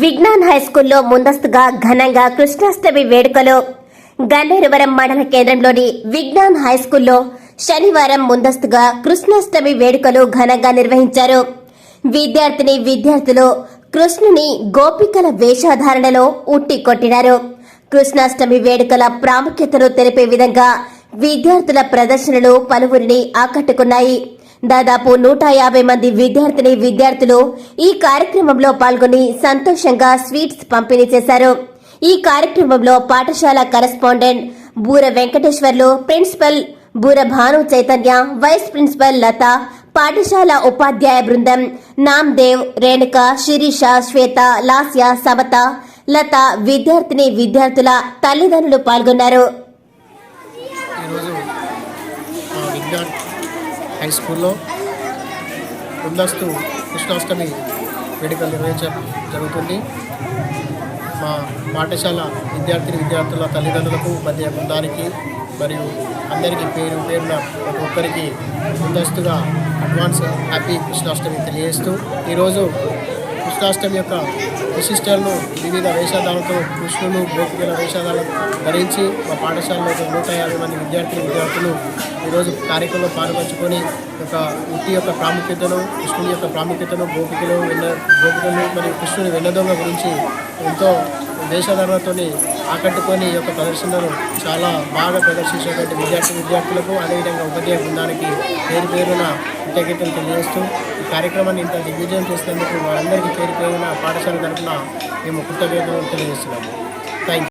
Vignan high స్కూల్లో ముందస్తుగా ఘనంగా కృష్ణాష్టమి వేడుకలు. గన్నేరువరం మండల కేంద్రంలోని విజ్ఞాన్ హై స్కూల్లో శనివారం ముందస్తుగా కృష్ణాష్టమి వేడుకలు ఘనంగా నిర్వహించారు. విద్యార్థిని విద్యార్థులు కృష్ణుని గోపికల వేషధారణలో ఉట్టి కొట్టినారు. కృష్ణాష్టమి వేడుకల ప్రాముఖ్యతను తెలిపే విధంగా విద్యార్థుల ప్రదర్శనలు పలువురిని ఆకట్టుకున్నాయి. దాదాపు నూట యాభై మంది విద్యార్థిని విద్యార్థులు ఈ కార్యక్రమంలో పాల్గొని సంతోషంగా స్వీట్స్ పంపిణీ చేశారు. ఈ కార్యక్రమంలో పాఠశాల correspondent Boora Venkateswarlu principal Boora Bhanu Chaitanya vice principal Latha పాఠశాల ఉపాధ్యాయ బృందం నామ్దేవ్ రేణుక శిరీష శ్వేత లాస్య సమత లత విద్యార్థిని విద్యార్థుల తల్లిదండ్రులు పాల్గొన్నారు. హై స్కూల్లో ముందస్తు కృష్ణాష్టమి వేడుకలు నిర్వహించడం జరుగుతుంది. మా పాఠశాల విద్యార్థిని విద్యార్థుల తల్లిదండ్రులకు మధ్య బృందానికి మరియు అందరికీ పేరు పేరున ప్రతి ఒక్కరికి ముందస్తుగా అడ్వాన్స్ హ్యాపీ కృష్ణాష్టమి తెలియజేస్తూ ఈరోజు కృష్ణాష్టమి యొక్క విశిష్టాలను వివిధ వేషధాలతో కృష్ణులు గోపికల వేషధాలను ధరించి మా పాఠశాలలో ఒక నూట యాభై మంది విద్యార్థులు విద్యార్థులు ఈరోజు కార్యక్రమంలో పాల్పంచుకొని ఒక వృత్తి యొక్క ప్రాముఖ్యతను కృష్ణుని యొక్క ప్రాముఖ్యతను గోపికలు వెన్న గోపికలు మరియు కృష్ణుని వెన్నదొంగ గురించి ఎంతో వేషధారణతో ఆకట్టుకొని ఈ యొక్క ప్రదర్శనను చాలా బాగా ప్రదర్శించేటువంటి విద్యార్థి విద్యార్థులకు అదేవిధంగా ఉపాధ్యాయ బృందానికి పేరు పేరున కృతజ్ఞతలు తెలియజేస్తూ కార్యక్రమాన్ని ఇంత దిగ్విజయం చేసినందుకు వారందరికీ పేరు పేరున పాఠశాల తరఫున మేము కృతజ్ఞతలు తెలియజేస్తున్నాము.